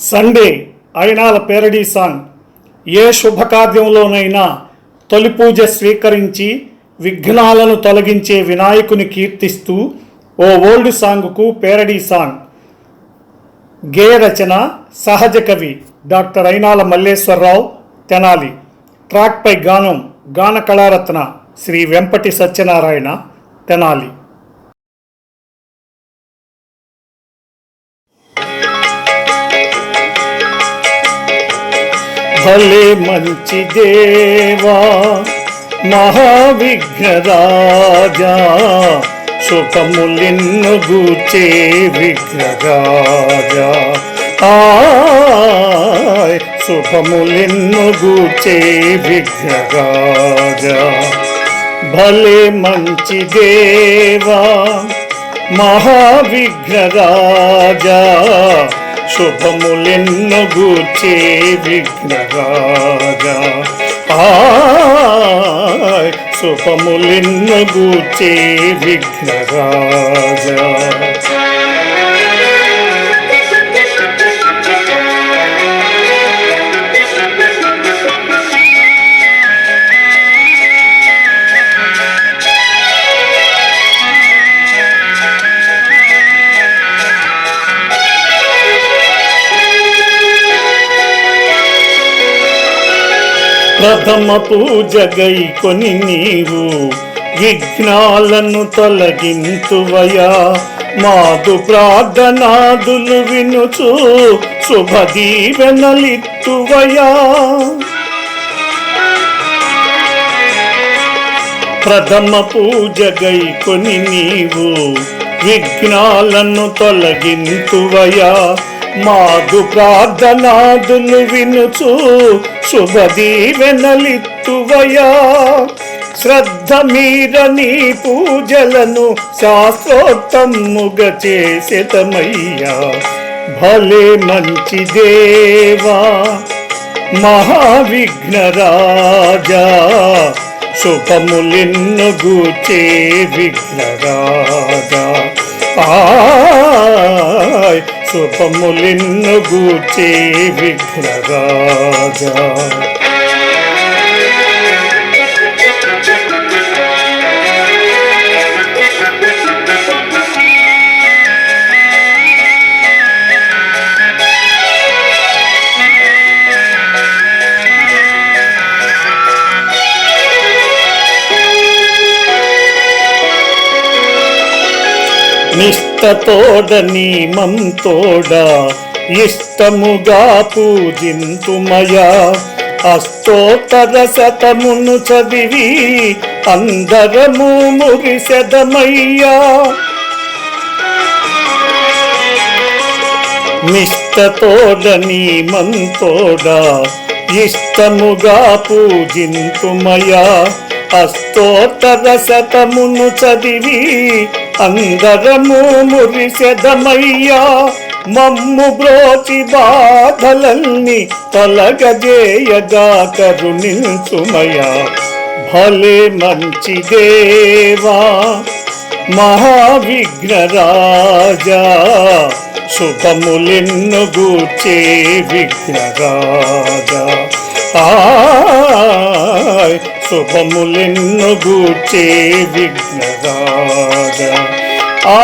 Sunday Ayinala parody song ఏ శుభకార్యంలోనైనా తొలి పూజ స్వీకరించి విఘ్నాలను తొలగించే వినాయకుని కీర్తిస్తూ ఓ ఓల్డ్ సాంగ్కు పేరడీ సాంగ్ గేయ రచన సహజ కవి డాక్టర్ అయినాల మల్లేశ్వరరావు తెనాలి. ట్రాక్పై గానం గాన కళారత్న శ్రీ వెంపటి సత్యనారాయణ తెనాలి. భలే మంచి దేవా మహావిఘ్నరాజా సుఖములిన్ను గూచే విఘ్నరాజా. ఆయ్ సుఖములిన్ను గూచే విఘ్నరాజా. భలే మంచి దేవా మహావిఘ్నరాజా శుభములెన్ను గూర్చే విఘ్నరాజా. ఆయ్ శుభములెన్ను గూర్చే విఘ్నరాజా. ప్రథమ పూజ గై కొని నీవు విఘ్నాలను తొలగింతువయా మాదు ప్రార్థనాదులు వినుచు శుభదీవెనలిత్తువయా. ప్రథమ పూజ గై కొని నీవు విఘ్నాలను తొలగింతువయా మాదు ప్రార్థనాదులు వినుచు శుభదీవెనలిత్తువయా శ్రద్ధ మీర నీ పూజలను శాస్త్రోత్తముగ చేసేతమయ్యా. భలే మంచి దేవా మహావిఘ్నరాజా. శుభములిన్ను గూచే విఘ్నరాజా ఆయ్ శుభములిన్ను గూచే విఘ్నరాజా నిష్టతోడ నియమంతోడ ఇష్టముగా పూజింతుమయా. అష్టోత్తర శతమును చదివి అందరము మురిసెదమయ్యా నిష్టతోడ నియమంతోడ ఇష్టముగా పూజింతుమయా. అష్టోత్తర శతమును చదివి అందరము మురిసెదమయ్యా మమ్ము బ్రోచి బాధలన్నీ తొలగజేయగా కరుణించుమయా భలే మంచి దేవా మహావిఘ్నరాజా శుభములెన్ను గూర్చే విఘ్నరాజా. ఆ శుభములెన్ను గూర్చే విఘ్నరాజా ఆ